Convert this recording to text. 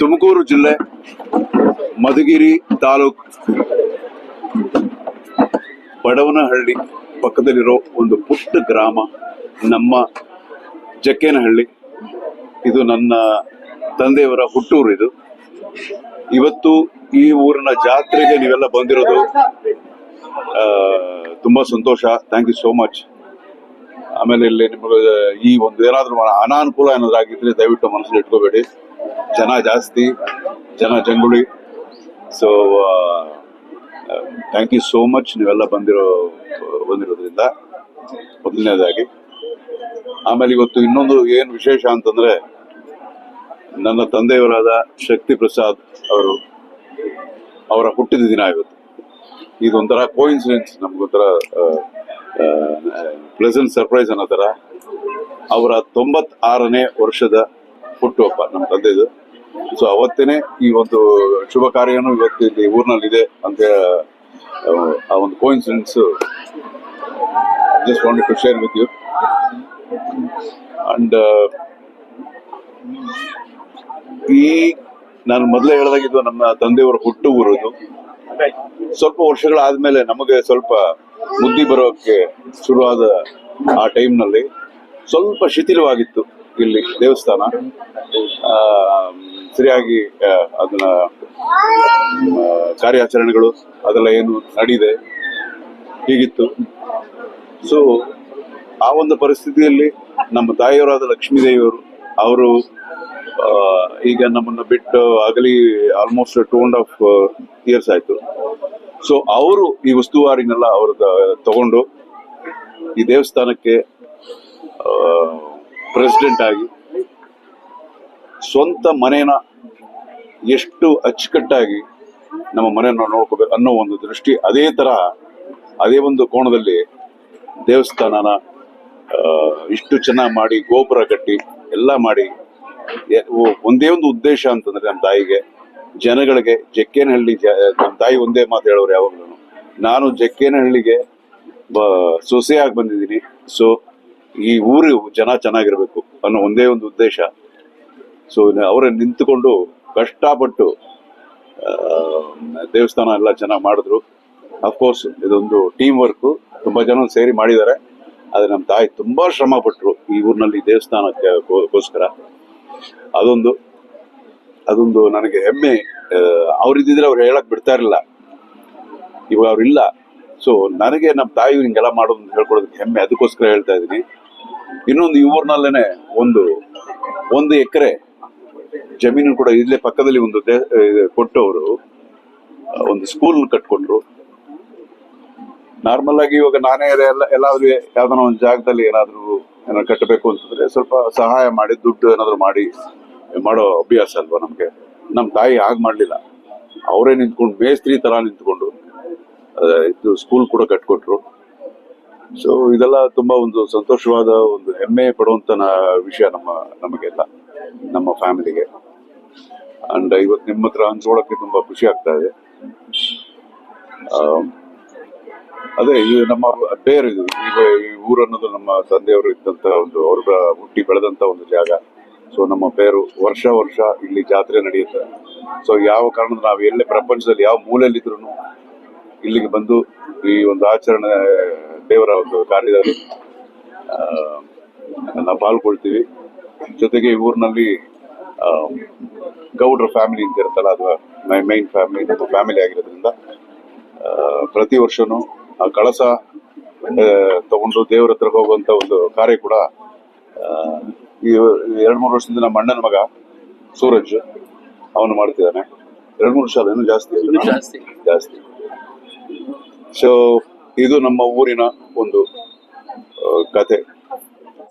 ತುಮಕೂರು ಜಿಲ್ಲೆ, ಮಧುಗಿರಿ ತಾಲೂಕ್, ಬಡವನಹಳ್ಳಿ ಪಕ್ಕದಲ್ಲಿರೋ ಒಂದು ಪುಟ್ಟ ಗ್ರಾಮ, ನಮ್ಮ ಜಕ್ಕೇನಹಳ್ಳಿ. ಇದು ನನ್ನ ತಂದೆಯವರ ಹುಟ್ಟೂರು ಇದು. ಇವತ್ತು ಈ ಊರಿನ ಜಾತ್ರೆಗೆ ನೀವೆಲ್ಲ ಬಂದಿರೋದು ತುಂಬಾ ಸಂತೋಷ. ಥ್ಯಾಂಕ್ ಯು ಸೋ ಮಚ್ ಆಮೇಲೆ ಇಲ್ಲಿ ನಿಮಗೆ ಈ ಒಂದು ಏನಾದರೂ ಅನಾನುಕೂಲ ಏನಾದ್ರು ಆಗಿದ್ರೆ ದಯವಿಟ್ಟು ಮನಸ್ಸಲ್ಲಿ ಇಟ್ಕೋಬೇಡಿ. ಜನ ಜಾಸ್ತಿ, ಜನ ಜಂಗುಳಿ. So thank you so much ನೀವೆಲ್ಲ ಬಂದಿರೋ, ಬಂದಿರೋದ್ರಿಂದ ಮೊದಲನೇದಾಗಿ ಆಮೇಲೆ ಇವತ್ತು ಇನ್ನೊಂದು ಏನು ವಿಶೇಷ ಅಂತಂದ್ರೆ, ನನ್ನ ತಂದೆಯವರಾದ ಶಕ್ತಿ ಪ್ರಸಾದ್ ಅವರು, ಅವರ ಹುಟ್ಟಿದ ದಿನ ಇವತ್ತು. ಇದೊಂಥರ ಕೋಇನ್ಸಿಡೆನ್ಸ್ ನಮಗೊಂಥರ ಪ್ಲೆಸೆಂಟ್ ಸರ್ಪ್ರೈಸ್ ಅನ್ನೋ ಥರ. ಅವರ ತೊಂಬತ್ತಾರನೇ ವರ್ಷದ ಹುಟ್ಟುಹಬ್ಬ ನಮ್ಮ ತಂದೆದು. ಸೊ ಅವತ್ತೇನೆ ಈ ಒಂದು ಶುಭ ಕಾರ್ಯನೂ ಇವತ್ತು ಇಲ್ಲಿ ಊರಿನಲ್ಲಿದೆ ಅಂತ ಆ, ಒಂದು coincidence just want to share with you and ಈ ನಾನು ಮೊದಲೇ ಹೇಳ್ದಾಗಿದ್ದು ನಮ್ಮ ತಂದೆಯವರು ಹುಟ್ಟು ಊರದು. ಸ್ವಲ್ಪ ವರ್ಷಗಳಾದ್ಮೇಲೆ ನಮಗೆ ಸ್ವಲ್ಪ ಮುದ್ದಿ ಬರೋಕ್ಕೆ ಶುರುವಾದ ಆ ಟೈಮ್ನಲ್ಲಿ ಸ್ವಲ್ಪ ಶಿಥಿಲವಾಗಿತ್ತು. ಇಲ್ಲಿ ದೇವಸ್ಥಾನ. ಸರಿಯಾಗಿ ಅದನ್ನ ಕಾರ್ಯಾಚರಣೆಗಳು ಅದೆಲ್ಲ ಏನು ನಡೀದೆ, ಹೀಗಿತ್ತು. ಸೊ ಆ ಒಂದು ಪರಿಸ್ಥಿತಿಯಲ್ಲಿ ನಮ್ಮ ತಾಯಿಯವರಾದ ಲಕ್ಷ್ಮೀದೇವಿಯವರು ಅವರು ಈಗ ನಮ್ಮನ್ನು ಬಿಟ್ಟು ಆಗಲಿ almost two and half years ಆಯಿತು. ಸೊ ಅವರು ಈ ಉಸ್ತುವಾರಿನೆಲ್ಲ ಅವ್ರದ್ದು ತಗೊಂಡು ಈ ದೇವಸ್ಥಾನಕ್ಕೆ ಪ್ರೆಸಿಡೆಂಟ್ ಆಗಿ ಸ್ವಂತ ಮನೇನ ಎಷ್ಟು ಅಚ್ಚುಕಟ್ಟಾಗಿ ನಮ್ಮ ಮನೆಯನ್ನು ನೋಡ್ಕೋಬೇಕು ಅನ್ನೋ ಒಂದು ದೃಷ್ಟಿ ಅದೇ ತರ, ಅದೇ ಒಂದು ಕೋಣದಲ್ಲಿ ದೇವಸ್ಥಾನನ ಇಷ್ಟು ಚೆನ್ನಾಗಿ ಮಾಡಿ, ಗೋಪುರ ಕಟ್ಟಿ ಎಲ್ಲ ಮಾಡಿ ಒಂದೇ ಒಂದು ಉದ್ದೇಶ ಅಂತಂದ್ರೆ ನಮ್ಮ ತಾಯಿಗೆ, ಜನಗಳಿಗೆ ಜಕ್ಕೇನಹಳ್ಳಿ ನಮ್ಮ ತಾಯಿ ಒಂದೇ ಮಾತು ಹೇಳೋರು ಯಾವಾಗಲೂ. ನಾನು ಜಕ್ಕೇನಹಳ್ಳಿಗೆ ಬ, ಸೊಸೆಯಾಗಿ ಬಂದಿದ್ದೀನಿ. ಸೊ ಈ ಊರು ಜನ ಚೆನ್ನಾಗಿರ್ಬೇಕು ಅನ್ನೋ ಒಂದೇ ಒಂದು ಉದ್ದೇಶ. ಸೊ ಅವರೇ ನಿಂತುಕೊಂಡು ಕಷ್ಟಪಟ್ಟು ದೇವಸ್ಥಾನ ಎಲ್ಲ ಚೆನ್ನಾಗಿ ಮಾಡಿದ್ರು. ಅಫ್ಕೋರ್ಸ್ ಇದೊಂದು ಟೀಮ್ ವರ್ಕ್ ತುಂಬ ಜನ ಸೇರಿ ಮಾಡಿದ್ದಾರೆ. ಆದರೆ ನಮ್ಮ ತಾಯಿ ತುಂಬಾ ಶ್ರಮ ಪಟ್ಟರು ಈ ಊರಿನಲ್ಲಿ ದೇವಸ್ಥಾನಕ್ಕೆ ಗೋಸ್ಕರ. ಅದೊಂದು ಅದೊಂದು ನನಗೆ ಹೆಮ್ಮೆ. ಅವ್ರಿದ್ದಿದ್ರೆ ಅವ್ರು ಹೇಳಕ್ ಬಿಡ್ತಾ ಇರಲಿಲ್ಲ. ಇವಾಗ ಅವ್ರಿಲ್ಲ. ಸೊ ನನಗೆ ನಮ್ಮ ತಾಯಿ ಹಿಂಗೆಲ್ಲ ಮಾಡೋದು ಹೇಳ್ಕೊಡೋದಕ್ಕೆ ಹೆಮ್ಮೆ. ಅದಕ್ಕೋಸ್ಕರ ಹೇಳ್ತಾ ಇದ್ದೀನಿ. ಇನ್ನೊಂದು ಈ ಒಂದು ಒಂದು ಎಕರೆ ಜಮೀನು ಕೂಡ ಇಲ್ಲೇ ಪಕ್ಕದಲ್ಲಿ ಒಂದು ಕೊಟ್ಟು ಕೊಟ್ಟವರು. ಒಂದು ಸ್ಕೂಲ್ ಕಟ್ಕೊಂಡ್ರು ನಾರ್ಮಲ್ ಆಗಿ ಇವಾಗ ನಾನೇ ಎಲ್ಲ, ಎಲ್ಲಾದ್ರೂ ಯಾವ್ದಾನ ಒಂದು ಜಾಗದಲ್ಲಿ ಏನಾದ್ರೂ ಏನಾದ್ರು ಕಟ್ಟಬೇಕು ಅಂತಂದ್ರೆ ಸ್ವಲ್ಪ ಸಹಾಯ ಮಾಡಿ, ದುಡ್ಡು ಏನಾದ್ರು ಮಾಡಿ ಮಾಡೋ ಅಭ್ಯಾಸ ಅಲ್ವಾ ನಮ್ಗೆ. ನಮ್ಮ ತಾಯಿ ಹಾಗೆ ಮಾಡ್ಲಿಲ್ಲ. ಅವರೇ ನಿಂತ್ಕೊಂಡು ಮೇಸ್ತ್ರಿ ತರ ನಿಂತ್ಕೊಂಡು ಇದು ಸ್ಕೂಲ್ ಕೂಡ ಕಟ್ಕೊಟ್ರು. ಸೊ ಇದೆಲ್ಲ ತುಂಬಾ ಒಂದು ಸಂತೋಷವಾದ ಒಂದು ಹೆಮ್ಮೆ ಪಡುವಂತ ವಿಷಯ ನಮ್ಮ, ನಮಗೆಲ್ಲ, ನಮ್ಮ ಫ್ಯಾಮಿಲಿಗೆ. ಅಂಡ್ ಇವತ್ತು ನಿಮ್ಮ ಹತ್ರ ಹಂಚ್ಕೊಳ್ಳೋಕೆ ತುಂಬಾ ಖುಷಿ ಆಗ್ತಾ ಇದೆ. ಅದೇ ಇದು ನಮ್ಮ ಬೇರೆ ಇದು, ಈಗ ಈ ಊರು ಅನ್ನೋದು ನಮ್ಮ ತಂದೆಯವರು ಇದ್ದಂತ ಒಂದು, ಅವ್ರ ಹುಟ್ಟಿ ಬೆಳೆದಂತ ಒಂದು ಜಾಗ. ಸೊ ನಮ್ಮ ಬೇರು ವರ್ಷ ವರ್ಷ ಇಲ್ಲಿ ಜಾತ್ರೆ ನಡೆಯುತ್ತೆ. ಸೊ ಯಾವ ಕಾರಣದ ನಾವು ಎಲ್ಲೇ ಪ್ರಪಂಚದಲ್ಲಿ ಯಾವ ಮೂಲೆಯಲ್ಲಿದ್ರು ಇಲ್ಲಿಗೆ ಬಂದು ಈ ಒಂದು ಆಚರಣೆ ದೇವರ ಒಂದು ಕಾರ್ಯದಲ್ಲಿ ನಾವು ಪಾಲ್ಗೊಳ್ತೀವಿ ಜೊತೆಗೆ ಈ ಊರಿನಲ್ಲಿ ಗೌಡ್ರ ಫ್ಯಾಮಿಲಿ ಅಂತ ಇರುತ್ತಲ್ಲ ಅದು ಮೈನ್ ಫ್ಯಾಮಿಲಿ ನಮ್ಮ ಫ್ಯಾಮಿಲಿ ಆಗಿರೋದ್ರಿಂದ ಪ್ರತಿ ವರ್ಷವೂ ಆ ಕಳಸ ತಗೊಂಡು ದೇವ್ರ ಹತ್ರ ಹೋಗುವಂಥ ಒಂದು ಕಾರ್ಯ ಕೂಡ ಈ ಎರಡ್ ಮೂರು ವರ್ಷದಿಂದ ನಮ್ಮ ಅಣ್ಣನ ಮಗ ಸೂರಜ್ ಅವನು ಮಾಡ್ತಿದ್ದಾನೆ ಎರಡು ಮೂರು ವರ್ಷ? ಜಾಸ್ತಿ. ಜಾಸ್ತಿ ಸೊ ಇದು ನಮ್ಮ ಊರಿನ ಒಂದು ಕಥೆ